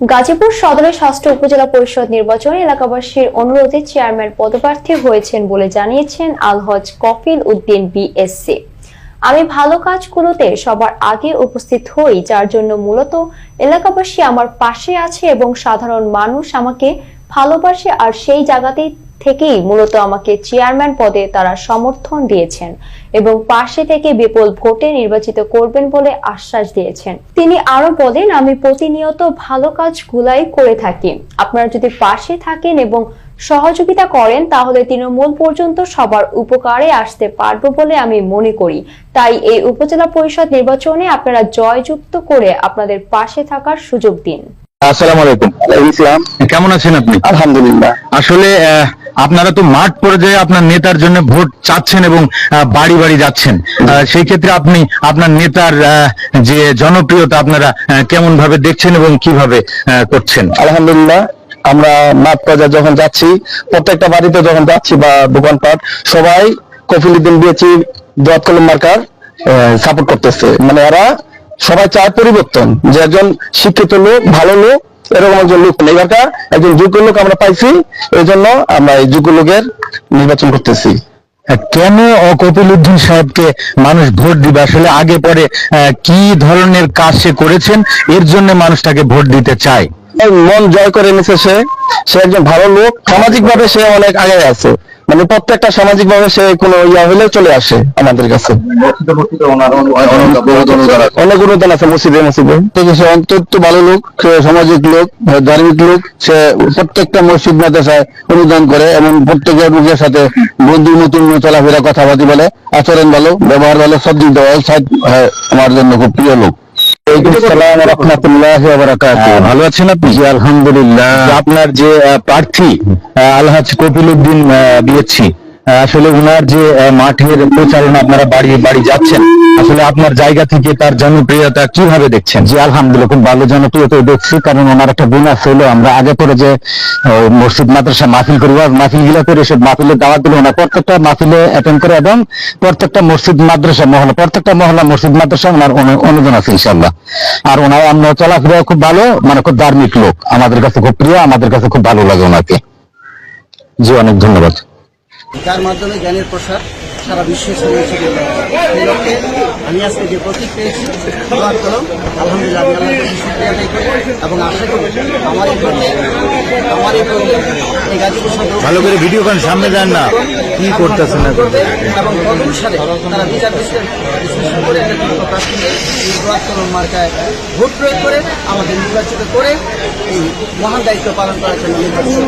গাজীপুর সদরের ষষ্ঠ উপজেলা পরিষদ নির্বাচনে এলাকাবাসীর অনুরোধে চেয়ারম্যান পদপ্রার্থী হয়েছেন বলে জানিয়েছেন আলহজ কফিল উদ্দিন বিএসসি। আমি ভালো কাজগুলোতে সবার আগে উপস্থিত হই, যার জন্য মূলত এলাকাবাসী আমার পাশে আছে এবং সাধারণ মানুষ আমাকে ভালোবাসে আর সেই জায়গাতেই থেকেই মূলত আমাকে চেয়ারম্যান পদে তারা সমর্থন দিয়েছেন এবং পাশে থেকে বিপুল ভোটে নির্বাচিত করবেন বলে আশ্বাস দিয়েছেন। তিনি আরও বলেন আমি প্রতিনিয়ত ভালো কাজগুলাই করে থাকি। আপনারা যদি পাশে থাকেন এবং সহযোগিতা করেন তাহলে তৃণমূল পর্যন্ত সবার উপকারে আসতে পারব বলে আমি মনে করি। তাই এই উপজেলা পরিষদ নির্বাচনে আপনারা জয়যুক্ত করে আপনাদের পাশে থাকার সুযোগ দিন। আসসালামু আলাইকুম। ইসলাম কেমন আছেন আপনি? আলহামদুলিল্লাহ। আসলে আপনারা তো মাঠ পর্যায়ে আপনার নেতার জন্য ভোট চাচ্ছেন এবং বাড়ি বাড়ি যাচ্ছেন। সেই ক্ষেত্রে আপনি আপনার নেতার যে জনপ্রিয়তা আপনারা কেমন ভাবে দেখছেন এবং কীভাবে করছেন? আলহামদুলিল্লাহ, আমরা মাঠ পর্যায়ে যখন যাচ্ছি, প্রত্যেকটা বাড়িতে যখন যাচ্ছি বা দোকানপাট, সবাই কফিলুদ্দিন বিয়েছি দোয়াত মার্কার সাপোর্ট করতেছে। মানে এরা সবাই চায় পরিবর্তন। যে একজন শিক্ষিত লোক, ভালো লোক এরকম একজন লোক নেই এবারকার একজন যোগ্য লোক আমরা পাইছি এই জন্য আমরা এই যোগ্য লোকের নির্বাচন করতেছি। কেন কপিল উদ্দিন সাহেবকে মানুষ ভোট দিবে? আসলে আগে পরে কি ধরনের কাজ সে করেছেন? এর জন্য মানুষ তাকে ভোট দিতে চায়। মন জয় করে নিছে সে। সে একজন ভালো লোক। সামাজিক ভাবে সে অনেক আগে আছে। মানে প্রত্যেকটা সামাজিক ভাবে সে কোনো ইয়া হলে চলে আসে আমাদের কাছে। অনেক অনুদান আছে মসজিদে মসজিদে। সে অত্যন্ত ভালো লোক সে সামাজিক লোক ধার্মিক লোক সে প্রত্যেকটা মসজিদ মাদ্রাসায় অনুদান করে এবং প্রত্যেকের লোকের সাথে বন্ধু নতুন চলাফেরা কথাবার্তি বলে। আচরণ ভালো ব্যবহার ভালো সব দিক দেওয়া সাইড আমার জন্য খুব প্রিয় লোক। হ্যাঁ, ভালো আছেন আপনি? আলহামদুলিল্লাহ। আপনার যে প্রার্থী আলহাজ কপিল উদ্দিন বিএসসি আসলে উনার যে মাঠের প্রচারণা আপনারা বাড়ি বাড়ি যাচ্ছেন, আসলে আপনার জায়গা থেকে তার জনপ্রিয়তা কীভাবে দেখছেন? জি আলহামদুলিল্লাহ খুব ভালো জনপ্রিয়তা দেখছি, কারণ ওনার একটা আছে হলো আমরা আগে পরে যে মসজিদ, মাদ্রাসা মাহফিল করি মাহফিলগুলা করে সব মাহফিলের দাওয়াত দিল ওনার প্রত্যেকটা মাহফিলে অ্যাটেন্ড করে এবং প্রত্যেকটা মসজিদ, মাদ্রাসা মহলা, প্রত্যেকটা মহলা, মসজিদ, মাদ্রাসা ওনার অনু- অনুদান আছে ইনশাল্লাহ আর ওনার আমরা চলাফেরা খুব ভালো মানে খুব ধার্মিক লোক, আমাদের কাছে খুব প্রিয়, আমাদের কাছে খুব ভালো লাগে ওনাকে। জি, অনেক ধন্যবাদ। যার মাধ্যমে জ্ঞানের প্রসার সারা বিশ্বে ছড়িয়ে ছিটিয়ে পড়ে। সেই লক্ষ্যে আমি আজকে যে প্রতীক পেয়েছি দোয়ার কলম আলহামদুলিল্লাহ আমি আল্লাহর কাছে শুক্রিয়া আদায় করি এবং আশা করি আমার এই আমার এই এই গাজীপুর সদর ভালো করে ভিডিও করেন সামনে যান না। কি করতেছেন না করতে এবং সালে তারা বিচার বিশ্লেষণ করে নেতৃত্ব প্রার্থীকে এই দোয়ার কলম মার্কায়। ভোট প্রয়োগ করে আমাদের নির্বাচিত করে এই মহান দায়িত্ব পালন করার জন্য নির্বাচিত।